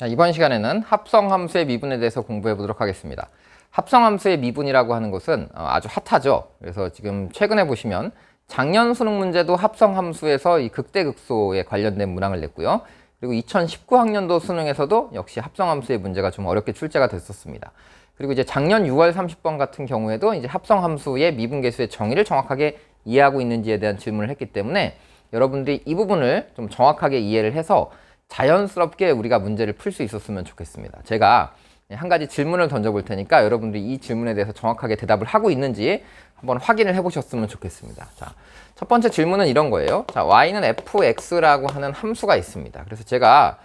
자, 이번 시간에는 합성함수의 미분에 대해서 공부해 보도록 하겠습니다. 합성함수의 미분이라고 하는 것은 어, 아주 핫하죠. 그래서 지금 최근에 보시면 작년 수능 문제도 합성함수에서 이 극대극소에 관련된 문항을 냈고요. 그리고 2019학년도 수능에서도 역시 합성함수의 문제가 좀 어렵게 출제가 됐었습니다. 그리고 이제 작년 6월 30번 같은 경우에도 이제 합성함수의 미분계수의 정의를 정확하게 이해하고 있는지에 대한 질문을 했기 때문에 여러분들이 이 부분을 좀 정확하게 이해를 해서 자연스럽게 우리가 문제를 풀 수 있었으면 좋겠습니다. 제가 한 가지 질문을 던져볼 테니까 여러분들이 이 질문에 대해서 정확하게 대답을 하고 있는지 한번 확인을 해보셨으면 좋겠습니다. 자, 첫 번째 질문은 이런 거예요. 자, y는 fx라고 하는 함수가 있습니다. 그래서 제가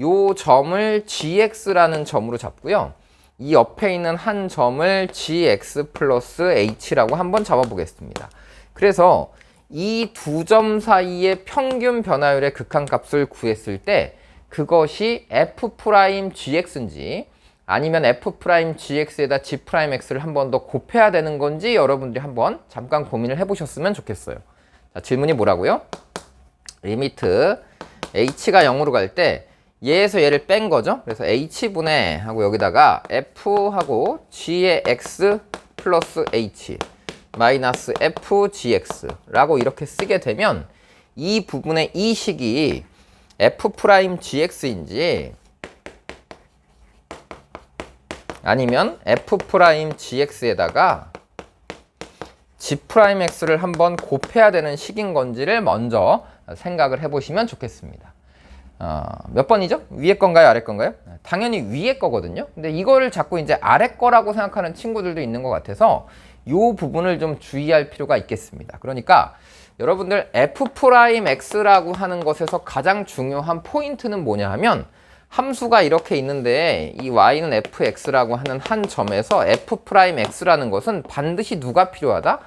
요 점을 gx라는 점으로 잡고요. 이 옆에 있는 한 점을 gx 플러스 h라고 한번 잡아보겠습니다. 그래서 이 두 점 사이의 평균 변화율의 극한값을 구했을 때 그것이 f 프라임 gx인지 아니면 f 프라임 gx에다 g 프라임 x를 한 번 더 곱해야 되는 건지 여러분들이 한번 잠깐 고민을 해보셨으면 좋겠어요. 자, 질문이 뭐라고요? 리미트 h가 0으로 갈 때 얘에서 얘를 뺀 거죠. 그래서 h분의 하고 여기다가 f하고 g의 x 플러스 h 마이너스 fgx라고 이렇게 쓰게 되면 이 부분의 이 식이 f 프라임 gx인지 아니면 f 프라임 gx에다가 g 프라임 x를 한번 곱해야 되는 식인 건지를 먼저 생각을 해보시면 좋겠습니다. 어, 몇 번이죠? 위에 건가요? 아래 건가요? 당연히 위에 거거든요. 근데 이거를 자꾸 이제 아래 거라고 생각하는 친구들도 있는 것 같아서 이 부분을 좀 주의할 필요가 있겠습니다. 그러니까 여러분들 f'(x라고 하는 것에서 가장 중요한 포인트는 뭐냐 하면 함수가 이렇게 있는데 이 y는 fx라고 하는 한 점에서 f'x라는 것은 반드시 누가 필요하다?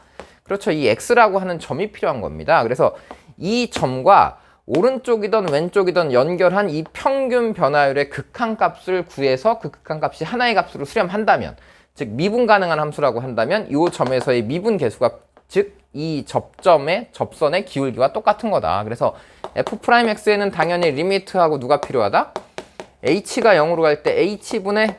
그렇죠. 이 x라고 하는 점이 필요한 겁니다. 그래서 이 점과 오른쪽이든 왼쪽이든 연결한 이 평균 변화율의 극한값을 구해서 그 극한값이 하나의 값으로 수렴한다면 즉 미분 가능한 함수라고 한다면 이 점에서의 미분 계수가 즉 이 접점의 접선의 기울기와 똑같은 거다. 그래서 f'x에는 당연히 리미트하고 누가 필요하다? h가 0으로 갈 때 h분의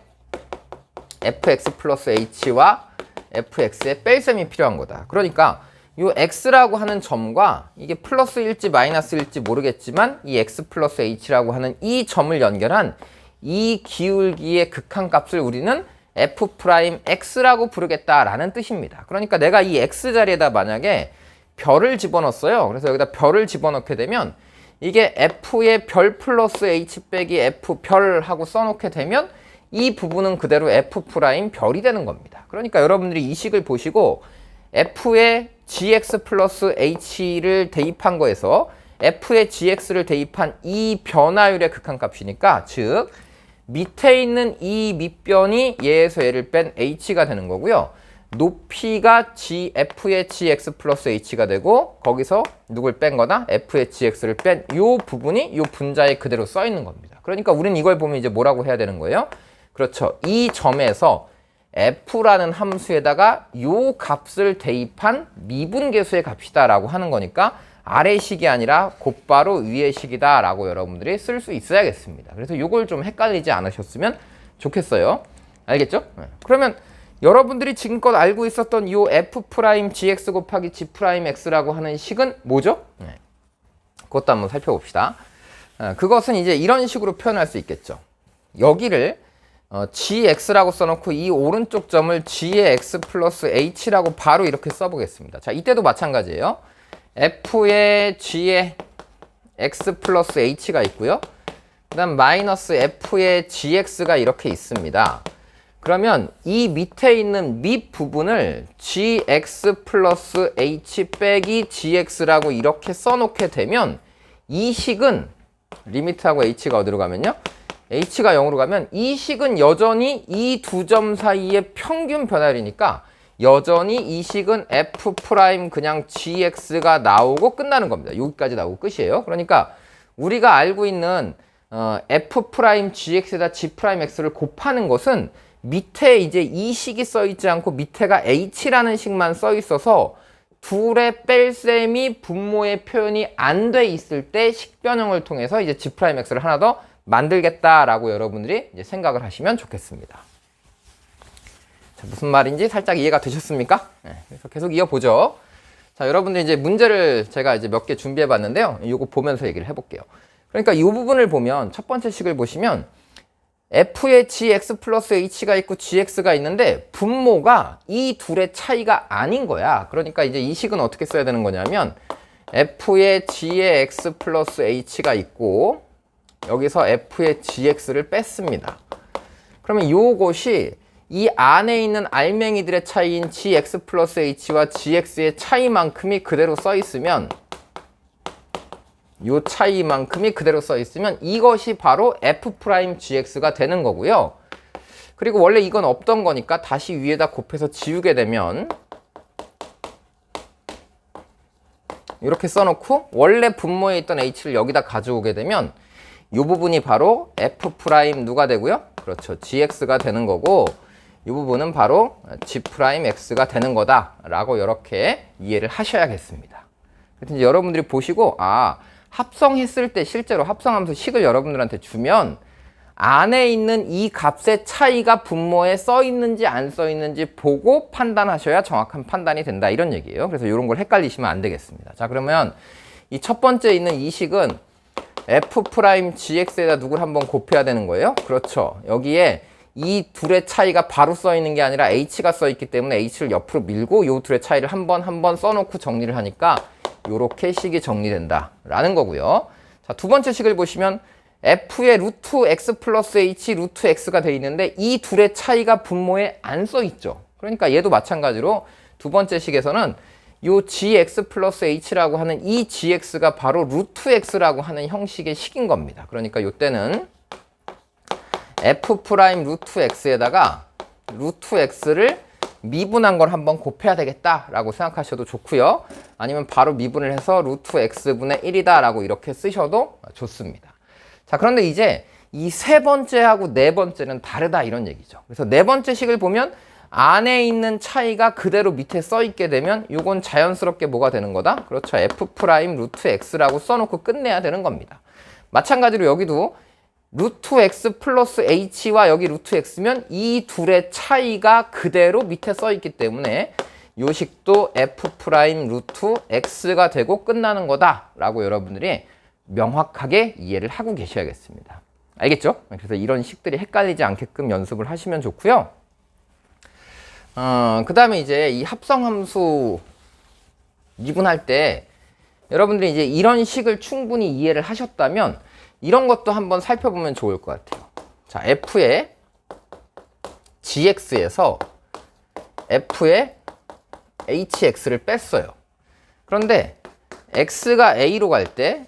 fx 플러스 h와 fx의 뺄셈이 필요한 거다. 그러니까 이 x라고 하는 점과 이게 플러스일지 마이너스일지 모르겠지만 이 x 플러스 h라고 하는 이 점을 연결한 이 기울기의 극한값을 우리는 f 프라임 x라고 부르겠다라는 뜻입니다. 그러니까 내가 이 x 자리에다 만약에 별을 집어넣었어요. 그래서 여기다 별을 집어넣게 되면 이게 f의 별 플러스 h 빼기 f 별 하고 써놓게 되면 이 부분은 그대로 f 프라임 별이 되는 겁니다. 그러니까 여러분들이 이 식을 보시고 f의 gx 플러스 h를 대입한 거에서 f의 gx를 대입한 이 변화율의 극한값이니까 즉 밑에 있는 이 밑변이 얘에서 얘를 뺀 h가 되는 거고요. 높이가 g, f의 gx 플러스 h가 되고 거기서 누굴 뺀 거다? f의 gx를 뺀 이 부분이 이 분자에 그대로 써 있는 겁니다. 그러니까 우리는 이걸 보면 이제 뭐라고 해야 되는 거예요? 그렇죠. 이 점에서 f라는 함수에다가 이 값을 대입한 미분계수의 값이다라고 하는 거니까 아래 식이 아니라 곧바로 위의 식이다 라고 여러분들이 쓸 수 있어야겠습니다. 그래서 이걸 좀 헷갈리지 않으셨으면 좋겠어요. 알겠죠? 네. 그러면 여러분들이 지금껏 알고 있었던 이 f 프라임 gx 곱하기 g 프라임 x라고 하는 식은 뭐죠? 네. 그것도 한번 살펴봅시다. 어, 그것은 이제 이런 식으로 표현할 수 있겠죠. 여기를 어, gx라고 써놓고 이 오른쪽 점을 g의 x 플러스 h라고 바로 이렇게 써보겠습니다. 자, 이때도 마찬가지예요. F의 g의 x 플러스 h가 있고요. 그 다음 마이너스 f의 gx가 이렇게 있습니다. 그러면 이 밑에 있는 밑 부분을 gx 플러스 h 빼기 gx라고 이렇게 써놓게 되면 이 식은 리미트하고 h가 어디로 가면요? h가 0으로 가면 이 식은 여전히 이 두 점 사이의 평균 변화율이니까 여전히 이 식은 f 프라임 그냥 gx가 나오고 끝나는 겁니다. 여기까지 나오고 끝이에요. 그러니까 우리가 알고 있는 어, f 프라임 gx에다 g 프라임 x를 곱하는 것은 밑에 이제 이 식이 써 있지 않고 밑에가 h라는 식만 써 있어서 둘의 뺄셈이 분모의 표현이 안 돼 있을 때 식변형을 통해서 이제 g 프라임 x를 하나 더 만들겠다라고 여러분들이 이제 생각을 하시면 좋겠습니다. 자, 무슨 말인지 살짝 이해가 되셨습니까? 네, 그래서 계속 이어보죠. 자, 여러분들 이제 문제를 제가 이제 몇 개 준비해 봤는데요. 이거 보면서 얘기를 해볼게요. 그러니까 이 부분을 보면 첫 번째 식을 보시면 f에 gx 플러스 h가 있고 gx가 있는데 분모가 이 둘의 차이가 아닌 거야. 그러니까 이제 이 식은 어떻게 써야 되는 거냐면 f에 g의 x 플러스 h가 있고 여기서 f의 gx를 뺐습니다. 그러면 요것이 이 안에 있는 알맹이들의 차이인 gx 플러스 h와 gx의 차이만큼이 그대로 써 있으면 요 차이만큼이 그대로 써 있으면 이것이 바로 f 프라임 gx가 되는 거고요. 그리고 원래 이건 없던 거니까 다시 위에다 곱해서 지우게 되면 이렇게 써놓고 원래 분모에 있던 h를 여기다 가져오게 되면 이 부분이 바로 f 누가 되고요? 그렇죠. gx가 되는 거고 이 부분은 바로 g 프라임 x가 되는 거다라고 이렇게 이해를 하셔야겠습니다. 여러분들이 보시고 아 합성했을 때 실제로 합성하면서 식을 여러분들한테 주면 안에 있는 이 값의 차이가 분모에 써 있는지 안 써 있는지 보고 판단하셔야 정확한 판단이 된다 이런 얘기예요. 그래서 이런 걸 헷갈리시면 안 되겠습니다. 자 그러면 이 첫 번째 있는 이 식은 f 프라임 gx에다 누굴 한번 곱해야 되는 거예요. 그렇죠. 여기에 이 둘의 차이가 바로 써 있는 게 아니라 h가 써 있기 때문에 h를 옆으로 밀고 이 둘의 차이를 한 번 한 번 써놓고 정리를 하니까 이렇게 식이 정리된다라는 거고요. 자, 두 번째 식을 보시면 f의 루트 x 플러스 h 루트 x가 돼 있는데 이 둘의 차이가 분모에 안 써 있죠. 그러니까 얘도 마찬가지로 두 번째 식에서는 요 gx 플러스 h라고 하는 이 gx가 바로 루트 x라고 하는 형식의 식인 겁니다. 그러니까 요때는 f 프라임 루트 x에다가 루트 x를 미분한 걸 한번 곱해야 되겠다라고 생각하셔도 좋고요. 아니면 바로 미분을 해서 루트 x분의 1이다라고 이렇게 쓰셔도 좋습니다. 자, 그런데 이제 이 세 번째하고 네 번째는 다르다 이런 얘기죠. 그래서 네 번째 식을 보면 안에 있는 차이가 그대로 밑에 써 있게 되면 이건 자연스럽게 뭐가 되는 거다? 그렇죠. f 프라임 루트 x라고 써놓고 끝내야 되는 겁니다. 마찬가지로 여기도 루트 x 플러스 h와 여기 루트 x면 이 둘의 차이가 그대로 밑에 써 있기 때문에 요 식도 f 프라임 루트 x가 되고 끝나는 거다라고 여러분들이 명확하게 이해를 하고 계셔야겠습니다. 알겠죠? 그래서 이런 식들이 헷갈리지 않게끔 연습을 하시면 좋고요. 어, 그 다음에 이제 이 합성함수 미분할 때 여러분들이 이제 이런 식을 충분히 이해를 하셨다면 이런 것도 한번 살펴보면 좋을 것 같아요. 자, f의 gx에서 f의 hx를 뺐어요. 그런데 x가 a로 갈 때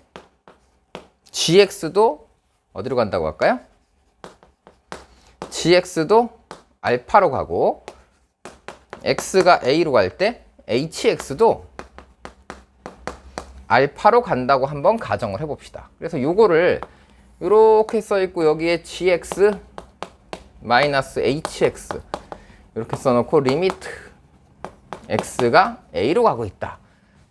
gx도 어디로 간다고 할까요? gx도 알파로 가고 x가 a로 갈 때 hx도 알파로 간다고 한번 가정을 해봅시다. 그래서 요거를 이렇게 써 있고 여기에 gx 마이너스 hx 이렇게 써놓고 리미트 x가 a로 가고 있다.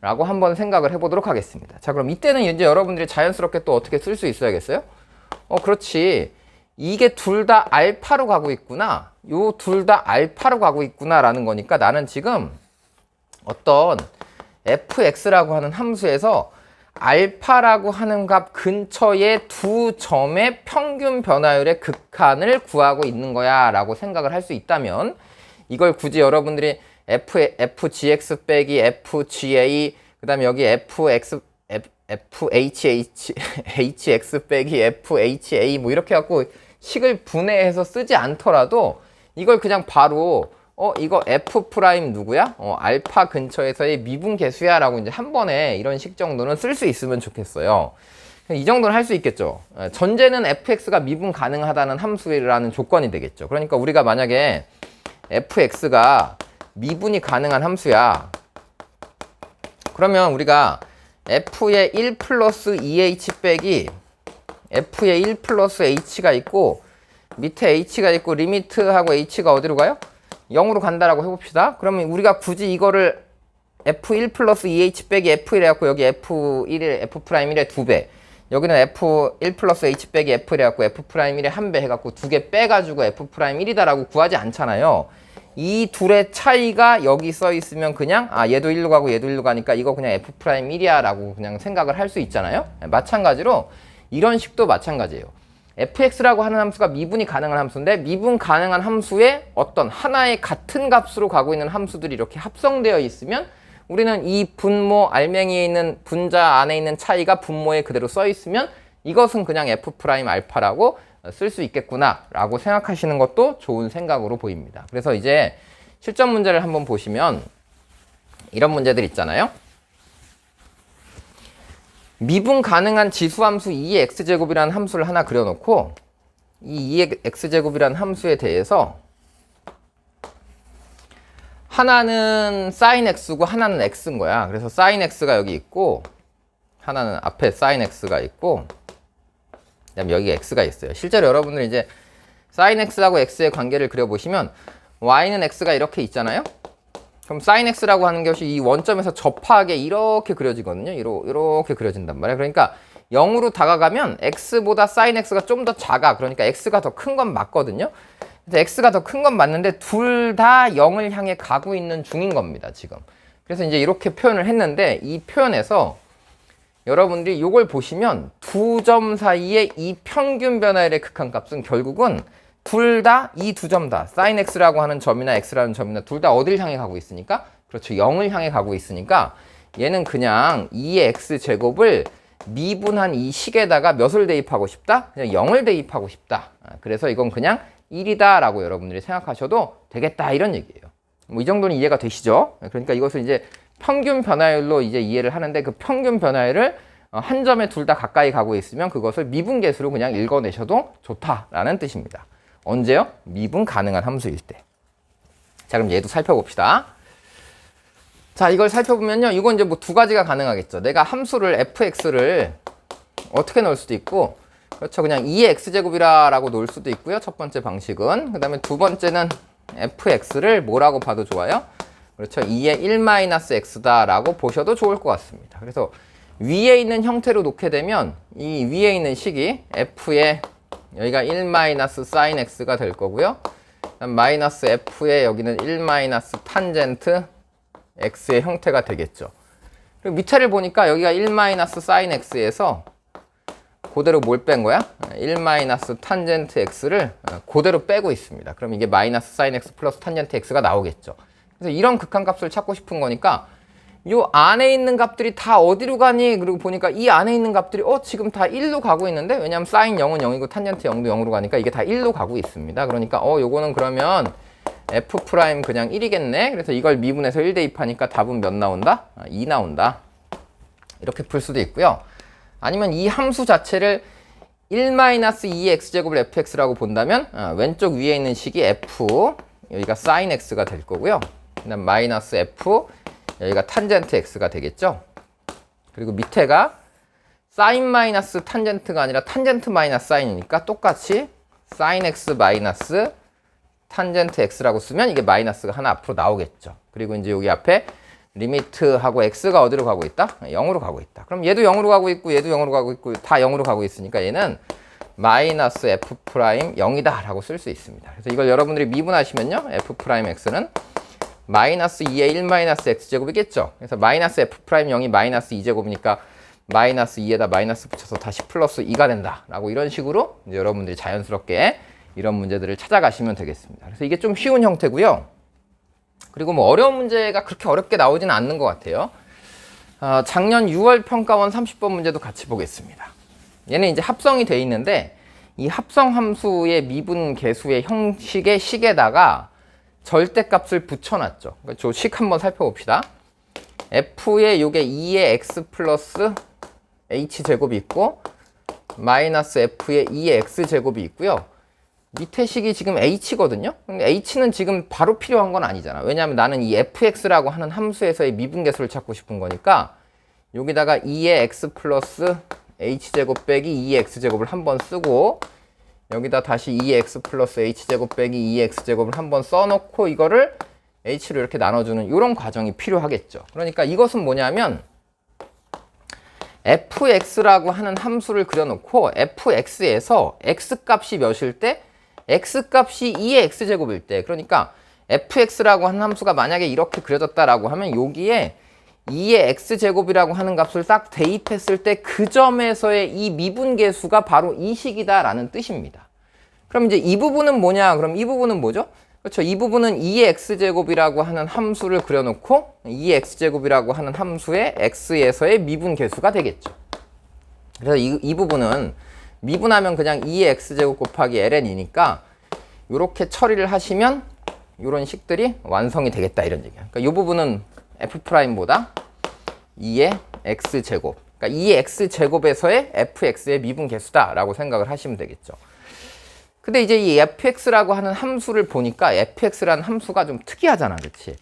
라고 한번 생각을 해보도록 하겠습니다. 자, 그럼 이때는 이제 여러분들이 자연스럽게 또 어떻게 쓸 수 있어야겠어요? 어, 그렇지. 이게 둘 다 알파로 가고 있구나. 요 둘 다 알파로 가고 있구나. 라는 거니까 나는 지금 어떤 fx라고 하는 함수에서 알파라고 하는 값 근처의 두 점의 평균 변화율의 극한을 구하고 있는 거야 라고 생각을 할 수 있다면 이걸 굳이 여러분들이 f, fgx 빼기 fga 그 다음에 여기 fx fhh hx 빼기 fha 뭐 이렇게 갖고 식을 분해해서 쓰지 않더라도 이걸 그냥 바로 어 이거 f 프라임 누구야? 어 알파 근처에서의 미분 계수야 라고 이제 한 번에 이런 식 정도는 쓸 수 있으면 좋겠어요. 이 정도는 할 수 있겠죠. 예, 전제는 fx가 미분 가능하다는 함수라는 조건이 되겠죠. 그러니까 우리가 만약에 fx가 미분이 가능한 함수야. 그러면 우리가 f의 1 플러스 2h 빼기 f의 1 플러스 h가 있고 밑에 h가 있고 리미트하고 h가 어디로 가요? 0으로 간다라고 해봅시다. 그러면 우리가 굳이 이거를 f1 플러스 2h 빼기 f1 해갖고 여기 f1의 f 프라임 1의 2배 여기는 f1 플러스 h 빼기 f 해갖고 f 프라임 1에 한배 해갖고 두 개 빼가지고 f 프라임 1이다라고 구하지 않잖아요. 이 둘의 차이가 여기 써 있으면 그냥 아 얘도 1로 가고 얘도 1로 가니까 이거 그냥 f 프라임 1이야 라고 그냥 생각을 할 수 있잖아요. 마찬가지로 이런 식도 마찬가지예요. Fx라고 하는 함수가 미분이 가능한 함수인데 미분 가능한 함수에 어떤 하나의 같은 값으로 가고 있는 함수들이 이렇게 합성되어 있으면 우리는 이 분모 알맹이에 있는 분자 안에 있는 차이가 분모에 그대로 써 있으면 이것은 그냥 f 프라임 알파라고 쓸 수 있겠구나 라고 생각하시는 것도 좋은 생각으로 보입니다. 그래서 이제 실전 문제를 한번 보시면 이런 문제들 있잖아요. 미분 가능한 지수함수 2의 x제곱이라는 함수를 하나 그려놓고 이 2의 x제곱이라는 함수에 대해서 하나는 sin x고 하나는 x인 거야. 그래서 sin x가 여기 있고 하나는 앞에 sin x가 있고 그다음에 여기 x가 있어요. 실제로 여러분들 이제 sin x하고 x의 관계를 그려보시면 y는 x가 이렇게 있잖아요. 그럼 sin x라고 하는 것이 이 원점에서 접하게 이렇게 그려지거든요. 이렇게, 이렇게 그려진단 말이에요. 그러니까 0으로 다가가면 x보다 sin x가 좀 더 작아. 그러니까 x가 더 큰 건 맞거든요. 근데 x가 더 큰 건 맞는데 둘 다 0을 향해 가고 있는 중인 겁니다. 지금. 그래서 이제 이렇게 표현을 했는데 이 표현에서 여러분들이 이걸 보시면 두 점 사이의 이 평균 변화율의 극한값은 결국은 둘 다 이 두 점다 sin x라고 하는 점이나 x라는 점이나 둘 다 어딜 향해 가고 있으니까 그렇죠 0을 향해 가고 있으니까 얘는 그냥 2의 x 제곱을 미분한 이 식에다가 몇을 대입하고 싶다? 그냥 0을 대입하고 싶다. 아, 그래서 이건 그냥 1이다 라고 여러분들이 생각하셔도 되겠다 이런 얘기예요. 뭐 이 정도는 이해가 되시죠? 그러니까 이것을 이제 평균 변화율로 이제 이해를 하는데 그 평균 변화율을 어, 한 점에 둘 다 가까이 가고 있으면 그것을 미분계수로 그냥 읽어내셔도 좋다라는 뜻입니다. 언제요? 미분 가능한 함수일 때. 자, 그럼 얘도 살펴봅시다. 자, 이걸 살펴보면요. 이건 이제 뭐 두 가지가 가능하겠죠. 내가 함수를 fx를 어떻게 넣을 수도 있고, 그렇죠. 그냥 2의 x제곱이라고 놓을 수도 있고요. 첫 번째 방식은. 그 다음에 두 번째는 fx를 뭐라고 봐도 좋아요. 그렇죠. 2의 1-x다라고 보셔도 좋을 것 같습니다. 그래서 위에 있는 형태로 놓게 되면 이 위에 있는 식이 f의 여기가 1-sin x가 될 거고요. 마이너스 f의 여기는 1 탄젠트 x의 형태가 되겠죠. 그리고 밑에를 보니까 여기가 1 sin x에서 그대로 뭘 뺀 거야? 1 탄젠트 x를 그대로 빼고 있습니다. 그럼 이게 마이너스 sin x 플러스 탄젠트 x가 나오겠죠. 그래서 이런 극한값을 찾고 싶은 거니까 요 안에 있는 값들이 다 어디로 가니? 그리고 보니까 이 안에 있는 값들이 어 지금 다 1로 가고 있는데 왜냐면 사인 0은 0이고 탄젠트 0도 0으로 가니까 이게 다 1로 가고 있습니다. 그러니까 어 요거는 그러면 f 프라임 그냥 1이겠네. 그래서 이걸 미분해서 1 대입하니까 답은 몇 나온다? 아, 2 나온다. 이렇게 풀 수도 있고요. 아니면 이 함수 자체를 1-2x제곱을 fx라고 본다면 아, 왼쪽 위에 있는 식이 f 여기가 sin x가 될 거고요. 그다음 마이너스 f 여기가 탄젠트 x가 되겠죠. 그리고 밑에가 사인 마이너스 탄젠트가 아니라 탄젠트 마이너스 사인이니까 똑같이 사인 x 마이너스 탄젠트 x라고 쓰면 이게 마이너스가 하나 앞으로 나오겠죠. 그리고 이제 여기 앞에 리미트하고 x가 어디로 가고 있다? 0으로 가고 있다. 그럼 얘도 0으로 가고 있고 얘도 0으로 가고 있고 다 0으로 가고 있으니까 얘는 마이너스 f 프라임 0이다 라고 쓸 수 있습니다. 그래서 이걸 여러분들이 미분하시면요. f 프라임 x는 마이너스 2의 1 마이너스 x제곱이겠죠. 그래서 마이너스 f 프라임 0이 마이너스 2제곱이니까 마이너스 2에다 마이너스 붙여서 다시 플러스 2가 된다. 라고 이런 식으로 여러분들이 자연스럽게 이런 문제들을 찾아가시면 되겠습니다. 그래서 이게 좀 쉬운 형태고요. 그리고 뭐 어려운 문제가 그렇게 어렵게 나오지는 않는 것 같아요. 어, 작년 6월 평가원 30번 문제도 같이 보겠습니다. 얘는 이제 합성이 돼 있는데 이 합성 함수의 미분 계수의 형식의 식에다가 절대값을 붙여놨죠. 그러니까 저식 한번 살펴봅시다. f에 요게 2의 x 플러스 h 제곱이 있고 마이너스 f에 2의 x 제곱이 있고요. 밑에 식이 지금 h거든요. 근데 h는 지금 바로 필요한 건 아니잖아. 왜냐하면 나는 이 fx라고 하는 함수에서의 미분계수를 찾고 싶은 거니까 여기다가 2의 x 플러스 h제곱 빼기 2의 x제곱을 한번 쓰고 여기다 다시 2x 플러스 h제곱 빼기 2x제곱을 한번 써놓고 이거를 h로 이렇게 나눠주는 이런 과정이 필요하겠죠. 그러니까 이것은 뭐냐면 fx라고 하는 함수를 그려놓고 fx에서 x 값이 몇일 때 x 값이 2의 x제곱일 때 그러니까 fx라고 하는 함수가 만약에 이렇게 그려졌다라고 하면 여기에 2의 x제곱이라고 하는 값을 딱 대입했을 때 그 점에서의 이 미분계수가 바로 이 식이다라는 뜻입니다. 그럼 이제 이 부분은 뭐냐? 그럼 이 부분은 뭐죠? 그렇죠. 이 부분은 2의 x제곱이라고 하는 함수를 그려놓고 2의 x제곱이라고 하는 함수의 x에서의 미분계수가 되겠죠. 그래서 이, 이 부분은 미분하면 그냥 2의 x제곱 곱하기 ln이니까 이렇게 처리를 하시면 이런 식들이 완성이 되겠다 이런 얘기야. 그러니까 이 부분은 f'보다 2의 x제곱 그러니까 2의 x제곱에서의 fx의 미분계수다 라고 생각을 하시면 되겠죠. 근데 이제 이 fx라고 하는 함수를 보니까 fx라는 함수가 좀 특이하잖아. 그치?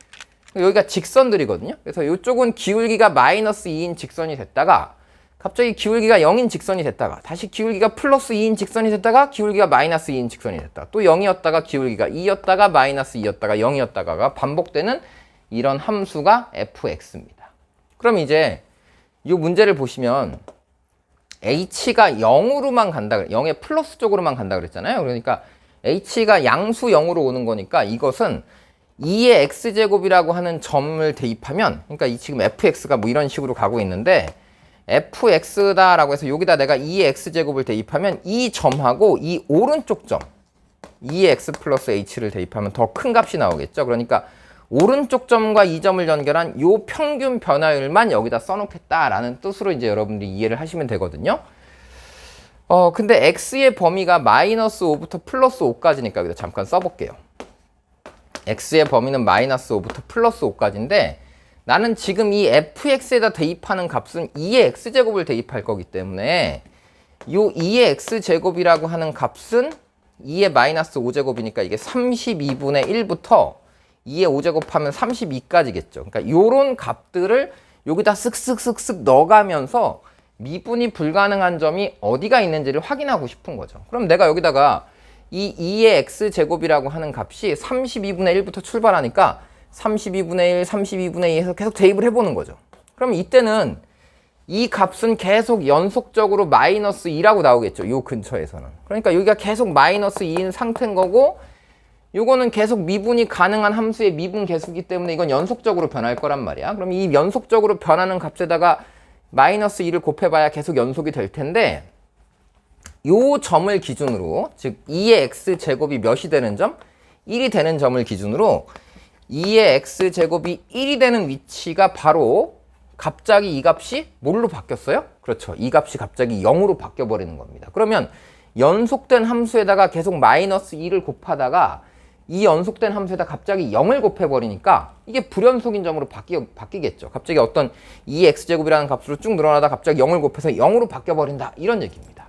여기가 직선들이거든요. 그래서 이쪽은 기울기가 마이너스 2인 직선이 됐다가 갑자기 기울기가 0인 직선이 됐다가 다시 기울기가 플러스 2인 직선이 됐다가 기울기가 마이너스 2인 직선이 됐다. 또 0이었다가 기울기가 2였다가 마이너스 2였다가 0이었다가가 반복되는 이런 함수가 fx입니다. 그럼 이제 이 문제를 보시면 h가 0으로만 간다, 0의 플러스 쪽으로만 간다 그랬잖아요. 그러니까 h가 양수 0으로 오는 거니까 이것은 2의 x제곱이라고 하는 점을 대입하면 그러니까 이 지금 fx가 뭐 이런 식으로 가고 있는데 fx다 라고 해서 여기다 내가 2의 x제곱을 대입하면 이 점하고 이 오른쪽 점 2의 x 플러스 h를 대입하면 더 큰 값이 나오겠죠. 그러니까 오른쪽 점과 이 점을 연결한 요 평균 변화율만 여기다 써놓겠다라는 뜻으로 이제 여러분들이 이해를 하시면 되거든요. 어, 근데 x의 범위가 마이너스 5부터 플러스 5까지니까 여기다 잠깐 써볼게요. x의 범위는 마이너스 5부터 플러스 5까지인데 나는 지금 이 fx에다 대입하는 값은 2의 x제곱을 대입할 거기 때문에 요 2의 x제곱이라고 하는 값은 2의 마이너스 5제곱이니까 이게 32분의 1부터 2의 5제곱 하면 32까지겠죠. 그러니까 요런 값들을 여기다 쓱쓱쓱쓱 넣어가면서 미분이 불가능한 점이 어디가 있는지를 확인하고 싶은 거죠. 그럼 내가 여기다가 이 2의 x제곱이라고 하는 값이 32분의 1부터 출발하니까 32분의 1, 32분의 2에서 계속 대입을 해보는 거죠. 그럼 이때는 이 값은 계속 연속적으로 마이너스 2라고 나오겠죠. 요 근처에서는. 그러니까 여기가 계속 마이너스 2인 상태인 거고 요거는 계속 미분이 가능한 함수의 미분 계수기 때문에 이건 연속적으로 변할 거란 말이야. 그럼 이 연속적으로 변하는 값에다가 마이너스 2를 곱해봐야 계속 연속이 될 텐데 요 점을 기준으로 즉 2의 x제곱이 몇이 되는 점? 1이 되는 점을 기준으로 2의 x제곱이 1이 되는 위치가 바로 갑자기 이 값이 뭘로 바뀌었어요? 그렇죠. 이 값이 갑자기 0으로 바뀌어 버리는 겁니다. 그러면 연속된 함수에다가 계속 마이너스 2를 곱하다가 이 연속된 함수에다 갑자기 0을 곱해버리니까 이게 불연속인 점으로 바뀌, 바뀌겠죠. 갑자기 어떤 2x제곱이라는 값으로 쭉 늘어나다 갑자기 0을 곱해서 0으로 바뀌어버린다. 이런 얘기입니다.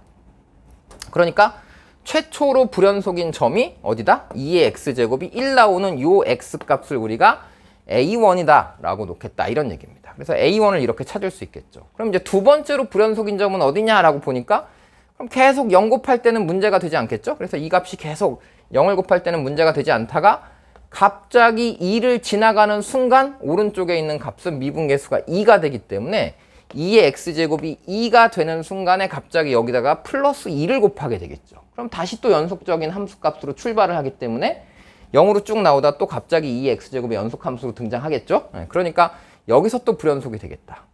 그러니까 최초로 불연속인 점이 어디다? 2의 x제곱이 1 나오는 요 x값을 우리가 a1이다 라고 놓겠다 이런 얘기입니다. 그래서 a1을 이렇게 찾을 수 있겠죠. 그럼 이제 두 번째로 불연속인 점은 어디냐라고 보니까 그럼 계속 0 곱할 때는 문제가 되지 않겠죠? 그래서 이 값이 계속 0을 곱할 때는 문제가 되지 않다가 갑자기 2를 지나가는 순간 오른쪽에 있는 값은 미분계수가 2가 되기 때문에 2의 x제곱이 2가 되는 순간에 갑자기 여기다가 플러스 2를 곱하게 되겠죠. 그럼 다시 또 연속적인 함수값으로 출발을 하기 때문에 0으로 쭉 나오다 또 갑자기 2의 x제곱의 연속함수로 등장하겠죠. 네, 그러니까 여기서 또 불연속이 되겠다.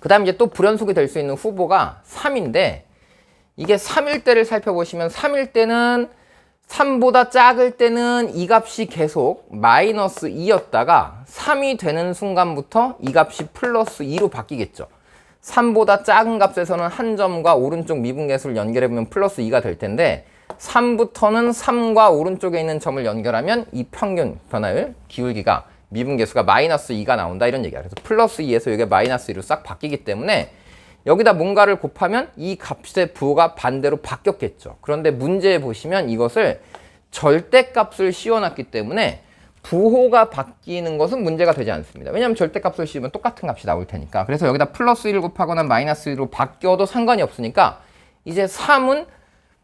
그 다음 이제 또 불연속이 될 수 있는 후보가 3인데 이게 3일 때를 살펴보시면 3일 때는 3보다 작을 때는 이 값이 계속 마이너스 2였다가 3이 되는 순간부터 이 값이 플러스 2로 바뀌겠죠. 3보다 작은 값에서는 한 점과 오른쪽 미분계수를 연결해보면 플러스 2가 될 텐데 3부터는 3과 오른쪽에 있는 점을 연결하면 이 평균 변화율 기울기가 미분계수가 마이너스 2가 나온다 이런 얘기야. 그래서 플러스 2에서 이게 마이너스 2로 싹 바뀌기 때문에 여기다 뭔가를 곱하면 이 값의 부호가 반대로 바뀌었겠죠. 그런데 문제에 보시면 이것을 절대값을 씌워놨기 때문에 부호가 바뀌는 것은 문제가 되지 않습니다. 왜냐하면 절대값을 씌우면 똑같은 값이 나올 테니까. 그래서 여기다 플러스 1을 곱하거나 마이너스 1로 바뀌어도 상관이 없으니까 이제 3은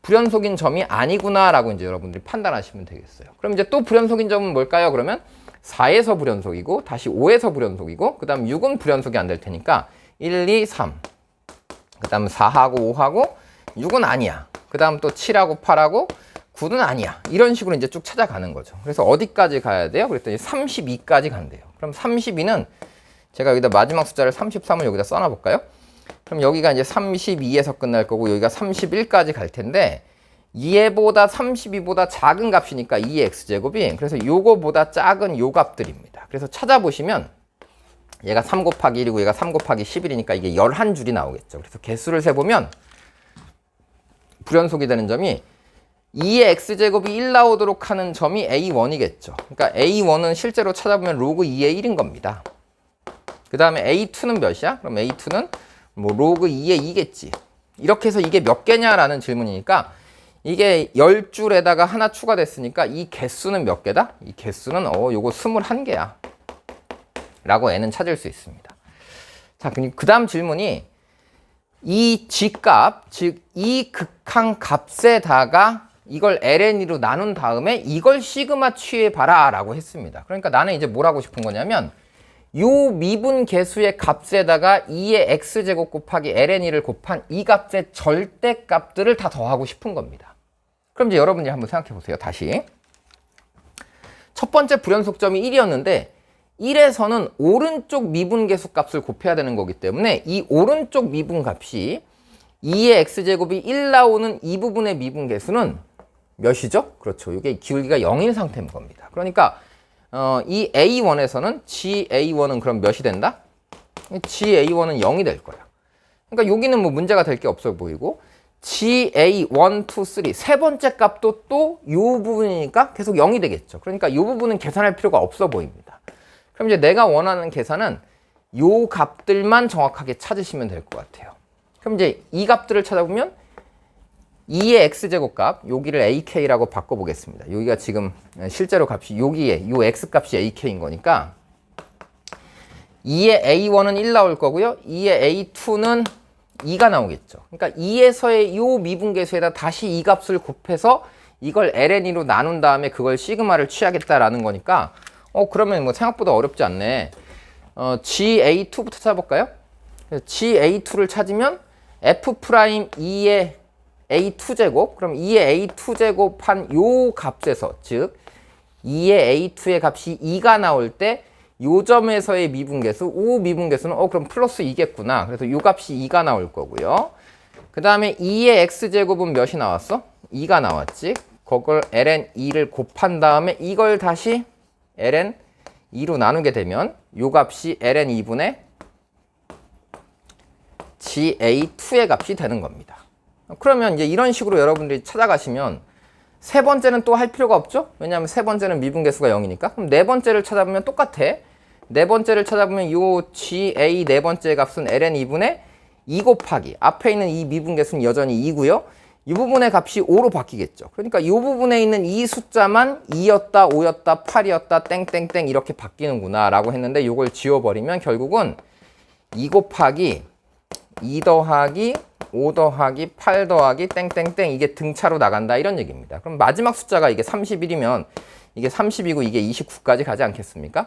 불연속인 점이 아니구나라고 이제 여러분들이 판단하시면 되겠어요. 그럼 이제 또 불연속인 점은 뭘까요? 그러면 4에서 불연속이고 다시 5에서 불연속이고 그 다음 6은 불연속이 안 될 테니까 1, 2, 3 그 다음 4하고 5하고 6은 아니야. 그 다음 또 7하고 8하고 9는 아니야. 이런 식으로 이제 쭉 찾아가는 거죠. 그래서 어디까지 가야 돼요? 그랬더니 32까지 간대요. 그럼 32는 제가 여기다 마지막 숫자를 33을 여기다 써놔 볼까요? 그럼 여기가 이제 32에서 끝날 거고 여기가 31까지 갈 텐데 얘보다 32보다 작은 값이니까 2의 x제곱이 그래서 요거보다 작은 요 값들입니다. 그래서 찾아보시면 얘가 3 곱하기 1이고 얘가 3 곱하기 11이니까 이게 11줄이 나오겠죠. 그래서 개수를 세보면 불연속이 되는 점이 2의 x제곱이 1 나오도록 하는 점이 a1이겠죠. 그러니까 a1은 실제로 찾아보면 로그 2의 1인 겁니다. 그 다음에 a2는 몇이야? 그럼 a2는 뭐 로그 2의 2겠지. 이렇게 해서 이게 몇 개냐라는 질문이니까 이게 10줄에다가 하나 추가됐으니까 이 개수는 몇 개다? 이 개수는 어 요거 21개야. 라고 n은 찾을 수 있습니다. 자, 그 다음 질문이 이 g값, 즉 이 극한 값에다가 이걸 ln으로 나눈 다음에 이걸 시그마 취해봐라 라고 했습니다. 그러니까 나는 이제 뭘 하고 싶은 거냐면 요 미분 계수의 값에다가 2의 x제곱 곱하기 ln을 곱한 이 값의 절대값들을 다 더하고 싶은 겁니다. 그럼 이제 여러분들이 한번 생각해 보세요. 다시. 첫 번째 불연속점이 1이었는데 1에서는 오른쪽 미분 계수 값을 곱해야 되는 거기 때문에 이 오른쪽 미분 값이 2의 x제곱이 1 나오는 이 부분의 미분 계수는 몇이죠? 그렇죠. 이게 기울기가 0인 상태인 겁니다. 그러니까 어, 이 A1에서는 GA1은 그럼 몇이 된다? GA1은 0이 될 거야. 그러니까 여기는 뭐 문제가 될 게 없어 보이고 GA1, 2, 3, 세 번째 값도 또 이 부분이니까 계속 0이 되겠죠. 그러니까 이 부분은 계산할 필요가 없어 보입니다. 그럼 이제 내가 원하는 계산은 요 값들만 정확하게 찾으시면 될 것 같아요. 그럼 이제 이 값들을 찾아보면 2의 x제곱 값 여기를 ak라고 바꿔보겠습니다. 여기가 지금 실제로 값이 여기에 요 x값이 ak인 거니까 2의 a1은 1 나올 거고요. 2의 a2는 2가 나오겠죠. 그러니까 2에서의 요 미분계수에다 다시 이 값을 곱해서 이걸 ln으로 나눈 다음에 그걸 시그마를 취하겠다라는 거니까 어 그러면 뭐 생각보다 어렵지 않네. 어, GA2부터 찾아볼까요? GA2를 찾으면 F'2의 A2제곱 그럼 2의 A2제곱한 요 값에서 즉 2의 A2의 값이 2가 나올 때 요 점에서의 미분계수, 오 미분계수는 어 그럼 플러스 2겠구나. 그래서 요 값이 2가 나올 거고요. 그 다음에 2의 x제곱은 몇이 나왔어? 2가 나왔지. 그걸 ln 2를 곱한 다음에 이걸 다시 ln 2로 나누게 되면 요 값이 ln 2분의 GA2의 값이 되는 겁니다. 그러면 이제 이런 식으로 여러분들이 찾아가시면 세 번째는 또 할 필요가 없죠? 왜냐하면 세 번째는 미분계수가 0이니까. 그럼 네 번째를 찾아보면 똑같아. 네 번째를 찾아보면 요 GA 네 번째 값은 ln 2분의 2 곱하기 앞에 있는 이 미분계수는 여전히 2고요. 이 부분의 값이 5로 바뀌겠죠. 그러니까 이 부분에 있는 이 숫자만 2였다, 5였다, 8이었다, 땡땡땡 이렇게 바뀌는구나 라고 했는데 이걸 지워버리면 결국은 2 곱하기 2 더하기 5 더하기 8 더하기 땡땡땡 이게 등차로 나간다 이런 얘기입니다. 그럼 마지막 숫자가 이게 31이면 이게 30이고 이게 29까지 가지 않겠습니까?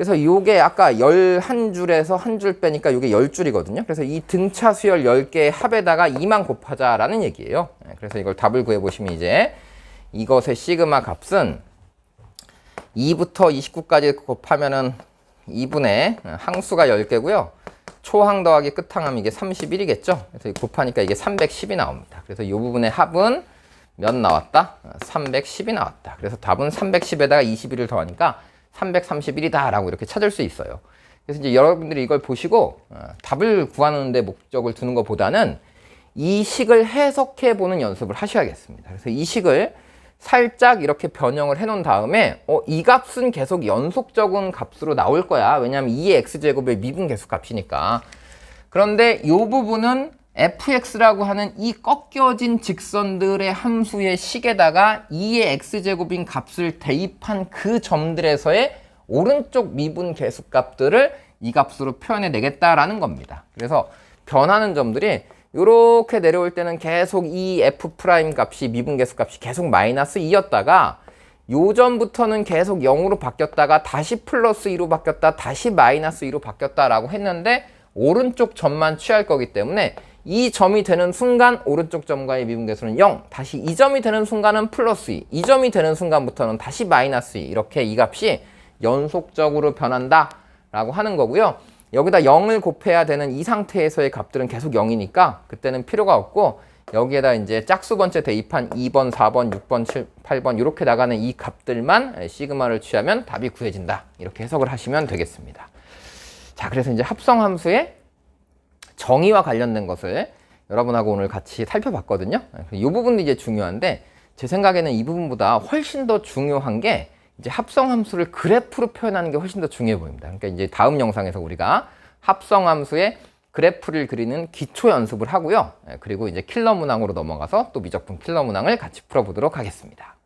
그래서 이게 아까 11줄에서 한 줄 빼니까 이게 10줄이거든요. 그래서 이 등차 수열 10개의 합에다가 2만 곱하자라는 얘기예요. 네, 그래서 이걸 답을 구해보시면 이제 이것의 시그마 값은 2부터 29까지 곱하면은 2분의 항수가 10개고요. 초항 더하기 끝항하면 이게 31이겠죠? 그래서 곱하니까 이게 310이 나옵니다. 그래서 이 부분의 합은 몇 나왔다? 310이 나왔다. 그래서 답은 310에다가 21을 더하니까 331이다 라고 이렇게 찾을 수 있어요. 그래서 이제 여러분들이 이걸 보시고 어, 답을 구하는 데 목적을 두는 것보다는 이 식을 해석해 보는 연습을 하셔야겠습니다. 그래서 이 식을 살짝 이렇게 변형을 해 놓은 다음에 어, 이 값은 계속 연속적인 값으로 나올 거야. 왜냐하면 2의 x제곱의 미분 계수 값이니까. 그런데 이 부분은 fx라고 하는 이 꺾여진 직선들의 함수의 식에다가 2의 x제곱인 값을 대입한 그 점들에서의 오른쪽 미분 계수 값들을 이 값으로 표현해 내겠다라는 겁니다. 그래서 변하는 점들이 이렇게 내려올 때는 계속 이 f 프라임 값이 미분 계수 값이 계속 마이너스 2였다가 요점부터는 계속 0으로 바뀌었다가 다시 플러스 2로 바뀌었다 다시 마이너스 2로 바뀌었다라고 했는데 오른쪽 점만 취할 거기 때문에 이 점이 되는 순간 오른쪽 점과의 미분계수는 0 다시 이 점이 되는 순간은 플러스 2이 점이 되는 순간부터는 다시 마이너스 2 이렇게 이 값이 연속적으로 변한다 라고 하는 거고요. 여기다 0을 곱해야 되는 이 상태에서의 값들은 계속 0이니까 그때는 필요가 없고 여기에다 이제 짝수 번째 대입한 2번, 4번, 6번, 7, 8번 이렇게 나가는 이 값들만 시그마를 취하면 답이 구해진다. 이렇게 해석을 하시면 되겠습니다. 자 그래서 이제 합성함수의 정의와 관련된 것을 여러분하고 오늘 같이 살펴봤거든요. 이 부분도 이제 중요한데 제 생각에는 이 부분보다 훨씬 더 중요한 게 이제 합성 함수를 그래프로 표현하는 게 훨씬 더 중요해 보입니다. 그러니까 이제 다음 영상에서 우리가 합성 함수의 그래프를 그리는 기초 연습을 하고요. 그리고 이제 킬러 문항으로 넘어가서 또 미적분 킬러 문항을 같이 풀어보도록 하겠습니다.